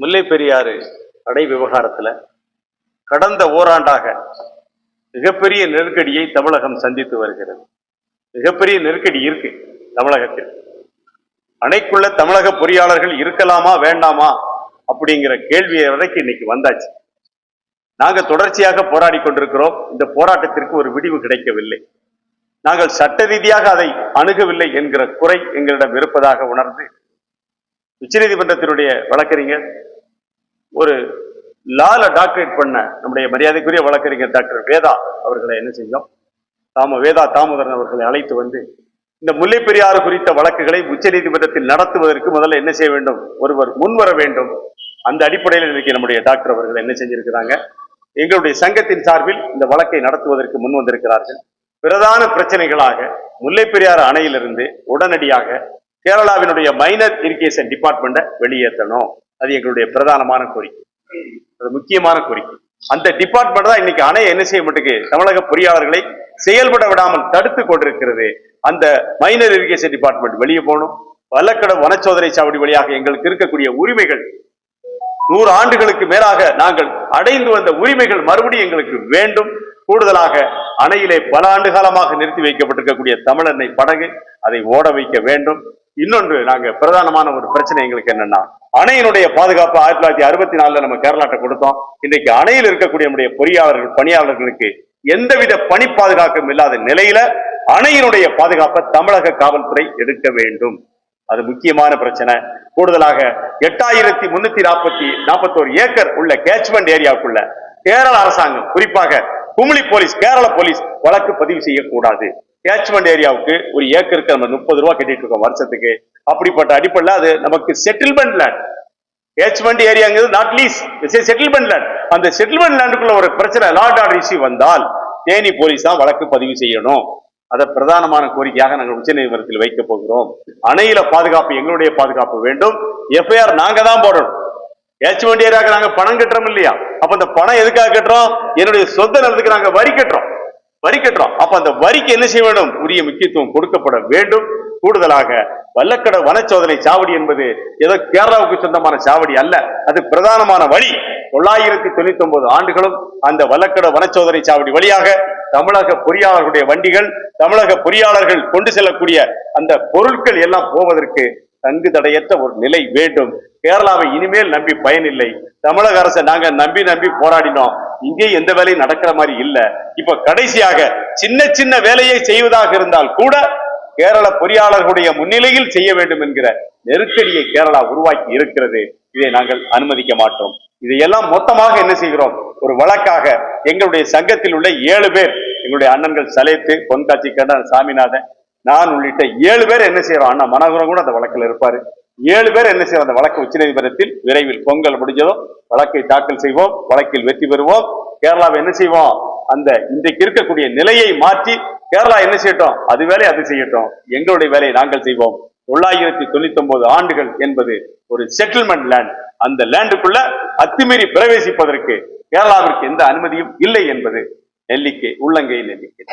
முல்லை பெரியாறு அடை விவகாரத்தில் கடந்த ஓராண்டாக மிகப்பெரிய நெருக்கடியை தமிழகம் சந்தித்து வருகிறது. மிகப்பெரிய நெருக்கடி இருக்கு தமிழகத்தில். அணைக்குள்ள தமிழக பொறியாளர்கள் இருக்கலாமா வேண்டாமா அப்படிங்கிற கேள்வி வரைக்கும் இன்னைக்கு வந்தாச்சு. நாங்க தொடர்ச்சியாக போராடி கொண்டிருக்கிறோம். இந்த போராட்டத்திற்கு ஒரு விடிவு கிடைக்கவில்லை. நாங்கள் சட்ட ரீதியாக அதை அணுகவில்லை என்கிற குறை எங்களிடம் இருப்பதாக உணர்ந்து உச்சநீதிமன்றத்தினுடைய வழக்கறிஞர் ஒரு லால டாக்டரேட் பண்ண நம்முடைய மரியாதைக்குரிய வழக்கறிஞர் டாக்டர் வேதா அவர்களை என்ன செஞ்சோம் தாம வேதா தாமோதரன் அவர்களை அழைத்து வந்து இந்த முல்லை பெரியாறு குறித்த வழக்குகளை உச்சநீதிமன்றத்தில் நடத்துவதற்கு முதல்ல என்ன செய்ய வேண்டும்? ஒருவர் முன்வர வேண்டும். அந்த அடிப்படையில் இன்றைக்கு நம்முடைய டாக்டர் அவர்கள் என்ன செஞ்சிருக்கிறாங்க? எங்களுடைய சங்கத்தின் சார்பில் இந்த வழக்கை நடத்துவதற்கு முன் வந்திருக்கிறார்கள். பிரதான பிரச்சனைகளாக முல்லை பெரியாறு அணையிலிருந்து உடனடியாக கேரளாவினுடைய மைனர் இரிகேஷன் டிபார்ட்மெண்ட்டை வெளியேற்றணும். அது எங்களுடைய பிரதானமான கோரிக்கை. அது முக்கியமான கோரிக்கை. அந்த டிபார்ட்மெண்ட் தான் இன்னைக்கு அணை என்ன செய்ய மட்டுக்கு தமிழக பொறியாளர்களை செயல்பட விடாமல் தடுத்து கொண்டிருக்கிறது. அந்த மைனர் இரிகேஷன் டிபார்ட்மெண்ட் வெளியே போகணும். வல்லக்கட வனச்சோதனை சாவடி வழியாக எங்களுக்கு இருக்கக்கூடிய உரிமைகள் நூறு ஆண்டுகளுக்கு மேலாக நாங்கள் அடைந்து வந்த உரிமைகள் மறுபடியும் எங்களுக்கு வேண்டும். கூடுதலாக அணையிலே பல ஆண்டு காலமாக நிறுத்தி வைக்கப்பட்டிருக்கக்கூடிய தமிழனை படகு அதை ஓட வைக்க வேண்டும். இன்னொன்று நாங்க பிரதானமான ஒரு பிரச்சனை எங்களுக்கு என்னன்னா அணையினுடைய பாதுகாப்பு ஆயிரத்தி தொள்ளாயிரத்தி அறுபத்தி நாலுல நம்ம கேரளாட்ட கொடுத்தோம். இன்றைக்கு அணையில் இருக்கக்கூடிய நம்முடைய பொறியாளர்கள் பணியாளர்களுக்கு எந்தவித பணி பாதுகாக்கும் இல்லாத நிலையில அணையினுடைய பாதுகாப்பை தமிழக காவல்துறை எடுக்க வேண்டும். அது முக்கியமான பிரச்சனை. கூடுதலாக எட்டாயிரத்தி முன்னூத்தி நாற்பத்தி நாற்பத்தோரு ஏக்கர் உள்ள கேட்ச்மெண்ட் ஏரியாவுக்குள்ள கேரள அரசாங்கம் குறிப்பாக குமுளி போலீஸ் கேரள போலீஸ் வழக்கு பதிவு செய்யக்கூடாது. கேட்ச்மெண்ட் ஏரியாவுக்கு ஒரு ஏக்கருக்கு நம்ம முப்பது ரூபா கட்டிட்டு இருக்கோம் வருஷத்துக்கு. அப்படிப்பட்ட அடிப்படையில் அது நமக்கு செட்டில்மெண்ட் லேண்ட் கேட்ச்மெண்ட் ஏரியாங்கிறது நாட் லீஸ் செட்டில்மெண்ட் லேண்ட் அந்த செட்டில்மெண்ட் லேண்டுக்குள்ள ஒரு பிரச்சனை லாட் ஆர்டர் இஷ்யூ வந்தால் தேனி போலீஸ் தான் வழக்கு பதிவு செய்யணும். அதை பிரதானமான கோரிக்கையாக நாங்கள் உச்சநீதிமன்றத்தில் வைக்க போகிறோம். அணையில பாதுகாப்பு எங்களுடைய பாதுகாப்பு வேண்டும். எஃப்ஐஆர் நாங்க தான் போடணும். கேட்ச்மெண்ட் ஏரியாவுக்கு நாங்க பணம் கட்டுறோம் இல்லையா? அப்ப அந்த பணம் எதுக்காக கட்டுறோம்? என்னுடைய சொந்த நிலத்துக்கு நாங்க வரி கட்டுறோம். வரி கட்டுறோம். அப்ப அந்த வரிக்கு என்ன செய்ய வேண்டும்? உரிய முக்கியத்துவம் கொடுக்கப்பட வேண்டும். கூடுதலாக வல்லக்கட வனச்சோதனை சாவடி என்பது ஏதோ கேரளாவுக்கு சொந்தமான சாவடி அல்ல. அது பிரதானமான வழி. தொள்ளாயிரத்தி தொண்ணூத்தி ஒன்பது ஆண்டுகளும் அந்த வல்லக்கட வனச்சோதனை சாவடி வழியாக தமிழக பொறியாளர்களுடைய வண்டிகள் தமிழக பொறியாளர்கள் கொண்டு செல்லக்கூடிய அந்த பொருட்கள் எல்லாம் போவதற்கு தங்கு தடையற்ற ஒரு நிலை வேண்டும். கேரளாவை இனிமேல் நம்பி பயனில்லை. தமிழக அரசை நாங்க நம்பி நம்பி போராடினோம். இங்கே எந்த வேலையும் நடக்கிற மாதிரி இல்ல. இப்ப கடைசியாக சின்ன சின்ன வேலையை செய்வதாக இருந்தால் கூட கேரள பொறியாளர்களுடைய முன்னிலையில் செய்ய வேண்டும் என்கிற நெருக்கடியை கேரளா உருவாக்கி இருக்கிறது. இதை நாங்கள் அனுமதிக்க மாட்டோம். இதையெல்லாம் மொத்தமாக என்ன செய்கிறோம்? ஒரு வழக்காக எங்களுடைய சங்கத்தில் உள்ள ஏழு பேர் எங்களுடைய அண்ணன்கள் சலேத்து பொன்காட்சி கண்டன் சாமிநாதன் நான் உள்ளிட்ட ஏழு பேர் என்ன செய்யறோம்? அண்ணா மனோகரம் கூட அந்த வழக்கில் இருப்பாரு. ஏழு பேர் என்ன செய்வோம் அந்த வழக்கு உச்சநீதிமன்றத்தில் விரைவில் பொங்கல் முடிஞ்சதும் வழக்கை தாக்கல் செய்வோம் வழக்கில் வெற்றி பெறுவோம். கேரளாவை என்ன செய்வோம்? அந்த இன்றைக்கு இருக்கக்கூடிய நிலையை மாற்றி கேரளா என்ன செய்யட்டும்? அது வேலை அது செய்யட்டும். எங்களுடைய வேலையை நாங்கள் செய்வோம். தொள்ளாயிரத்தி தொண்ணூத்தி ஒன்பது ஆண்டுகள் என்பது ஒரு செட்டில்மெண்ட் லேண்ட் அந்த லேண்டுக்குள்ள அத்துமீறி பிரவேசிப்பதற்கு கேரளாவிற்கு எந்த அனுமதியும் இல்லை என்பது நெல்லிக்கை உள்ளங்கை நெல்லிக்கை.